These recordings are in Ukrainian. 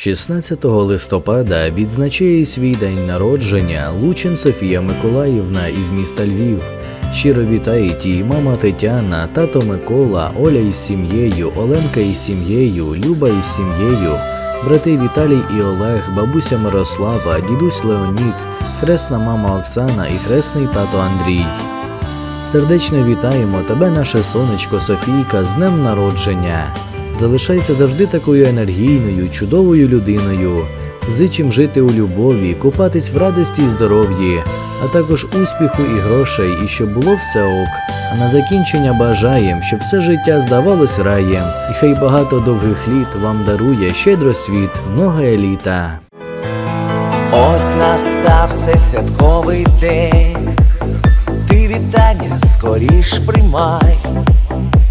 16 листопада відзначає свій день народження Лучин Софія Миколаївна із міста Львів. Щиро вітають її мама Тетяна, тато Микола, Оля із сім'єю, Оленка із сім'єю, Люба із сім'єю, брати Віталій і Олег, бабуся Мирослава, дідусь Леонід, хресна мама Оксана і хресний тато Андрій. Сердечно вітаємо тебе, наше сонечко Софійка, з днем народження. Залишайся завжди такою енергійною, чудовою людиною. Зичим жити у любові, купатись в радості і здоров'ї, а також успіху і грошей, і щоб було все ок. А на закінчення бажаєм, щоб все життя здавалось раєм, і хай багато довгих літ вам дарує щедро світ, много еліта. Ось настав цей святковий день, ти вітання скоріш приймай,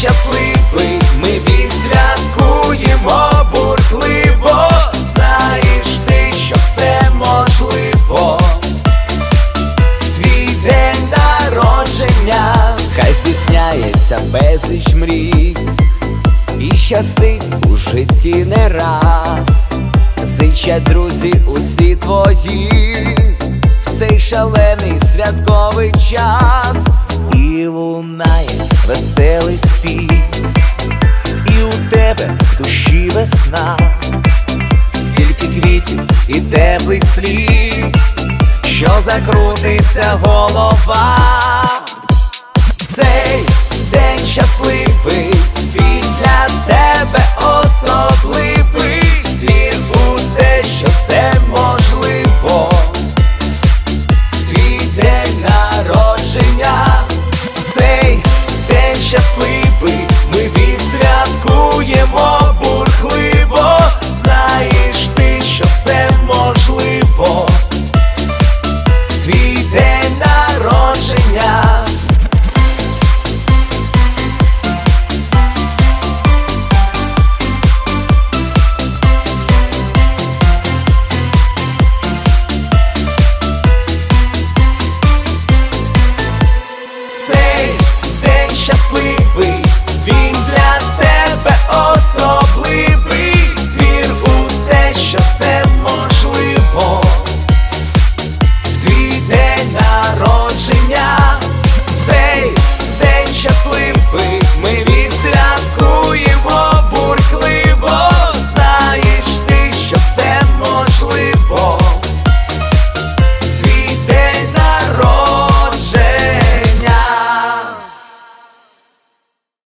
щасливий, ми відсвяткуємо бурхливо. Знаєш ти, що все можливо. Твій день народження, хай здійсняється безліч мрій, і щастить у житті не раз. Зичать друзі усі твої. В цей шалений святковий час, веселий спів, і у тебе в душі весна, скільки квітів і теплих слів. Що закрутиться голова. Цей день щасливий, ніби ми відсвяткуємо бурхливо, знаєш ти, що все можливо. Твій день народження. Цей день щасливий.